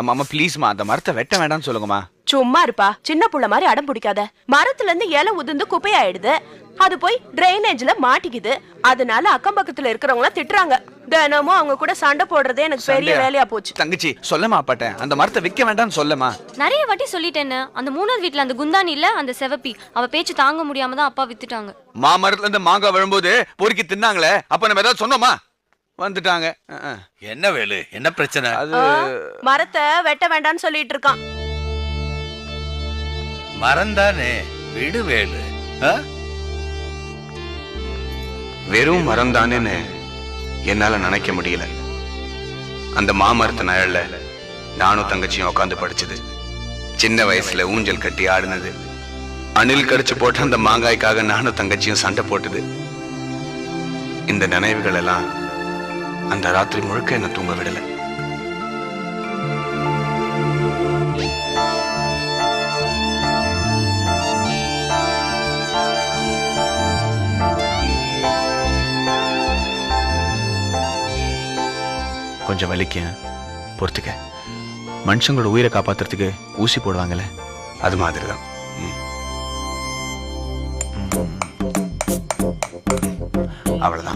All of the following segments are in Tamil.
அம்மா அம்மா ப்ளீஸ்மா அந்த மரத்தை வெட்ட வேண்டாம்னு சொல்லுங்கம்மா. சும்மா இருப்பா. சின்ன புள்ள மாதிரி அடம் பிடிக்காத. மரத்துல இருந்து இலை உதிர்ந்து குப்பையாயிடுது. அது போய் டிரைனேஜ்ல மாட்டிக்குது. அதனால அக்கம் பக்கத்துல இருக்கிறவங்க திட்டுறாங்க. தினமும் அவங்க கூட சண்டை போடுறதே எனக்கு பெரிய? வேலையா போச்சு. தங்கச்சி சொல்லமா அப்பாட்ட. அந்த மரத்தை விற்க வேண்டாம்னு சொல்லமா நிறைய வாட்டி சொல்லிட்டேன்னு. அந்த மூணாவது வீட்ல அந்த குந்தானி இல்ல அந்த செவப்பி அவ பேச்சு தாங்க முடியாம தான் அப்பா வித்துட்டாங்க. மாமரத்துல இருந்து மாங்காய் விழும்போது பொறுக்கி தின்னாங்களே. அப்ப நம்ம ஏதாவது சொன்னோமா? வந்துட்டாங்க. என்ன வேலு? என்ன பிரச்சனை? அது மரத்தை வெட்ட வேண்டாம்னு சொல்லிட்டு இருக்கான். மறந்தானே விடு வேலு. ஆ? வெறும் மரம் தானேன்னு என்னால நினைக்க முடியல. அந்த மாமரத்து நிழல்ல நானும் தங்கச்சியும் உட்காந்து படிச்சது. சின்ன வயசுல ஊஞ்சல் கட்டி ஆடினது. அணில் கடிச்சு போட்ட அந்த மாங்காய்க்காக நானும் தங்கச்சியும் சண்டை போட்டது. இந்த நினைவுகள் எல்லாம் அந்த ராத்திரி முழுக்க என்ன தூங்க விடல. கொஞ்சம் வலிக்க பொறுத்துக்க. மனுஷங்களோட உயிரை காப்பாத்துறதுக்கு ஊசி போடுவாங்கல்ல? அது மாதிரி தான் அண்ணா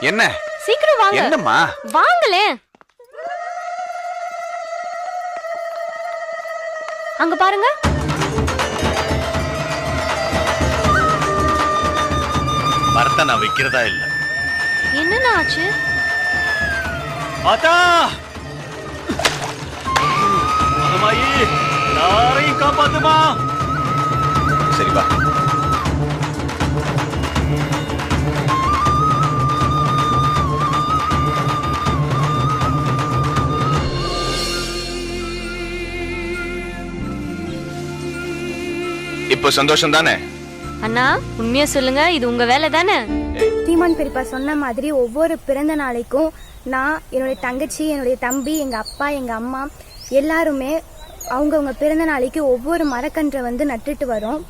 என்ன? சீக்கிரம் வாங்க. என்னம்மா? வாங்களே. அங்க பாருங்க. மரத்தை நான் வைக்கிறதா இல்ல என்னண்ணா ஆச்சு ஆத்தா மகமாயி யாரையும் காப்பாத்துமா சரி வா இப்போ சந்தோஷம் தானே அண்ணா உண்மையா சொல்லுங்க இது உங்க வேலை தானே? சீமான் பெரியப்பா சொன்ன மாதிரி ஒவ்வொரு பிறந்த நாளைக்கும் நான் என்னுடைய தங்கச்சி என்னுடைய தம்பி எங்கள் அப்பா எங்கள் அம்மா எல்லாருமே அவங்கவுங்க பிறந்த நாளைக்கு ஒவ்வொரு மரக்கன்றை வந்து நட்டுட்டு வரோம்.